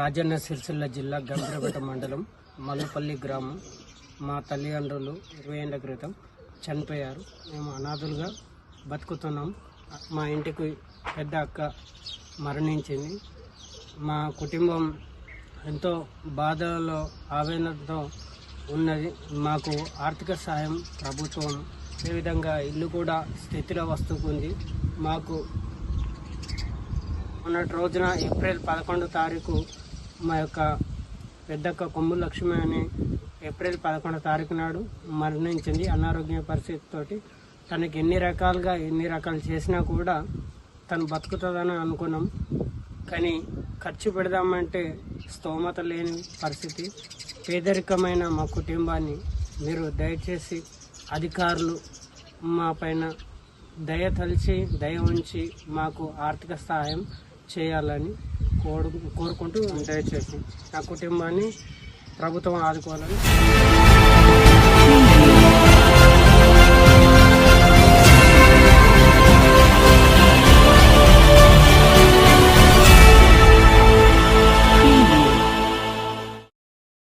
రాజన్న సిరిసిల్ల జిల్లా గంభీరపేట మండలం మలుపల్లి గ్రామం. మా తల్లిదండ్రులు ఇరవై ఏళ్ళ క్రితం చనిపోయారు. మేము అనాథులుగా బతుకుతున్నాం. మా ఇంటికి పెద్ద అక్క మరణించింది. మా కుటుంబం ఎంతో బాధలో ఆవేదనతో ఉన్నది. మాకు ఆర్థిక సహాయం ప్రభుత్వం ఏ విధంగా ఇల్లు కూడా స్థితిలో వస్తుంది మాకు మొన్నటి రోజున ఏప్రిల్ పదకొండు తారీఖు మా యొక్క పెద్దక్క కొమ్ము లక్ష్మి అని ఏప్రిల్ పదకొండో తారీఖు నాడు మరణించింది. అనారోగ్య పరిస్థితితోటి తనకి ఎన్ని రకాలుగా ఎన్ని రకాలు చేసినా కూడా తను బతుకుతుందని అనుకున్నాం. కానీ ఖర్చు పెడదామంటే స్తోమత లేని పరిస్థితి. పేదరికమైన మా కుటుంబాన్ని మీరు దయచేసి అధికారులు మా పైన దయ తలిచి దయ ఉంచి మాకు ఆర్థిక సహాయం చేయాలని కోరు కోరుకుంటూ దయచేసి నా కుటుంబాన్ని ప్రభుత్వం ఆదుకోవాలని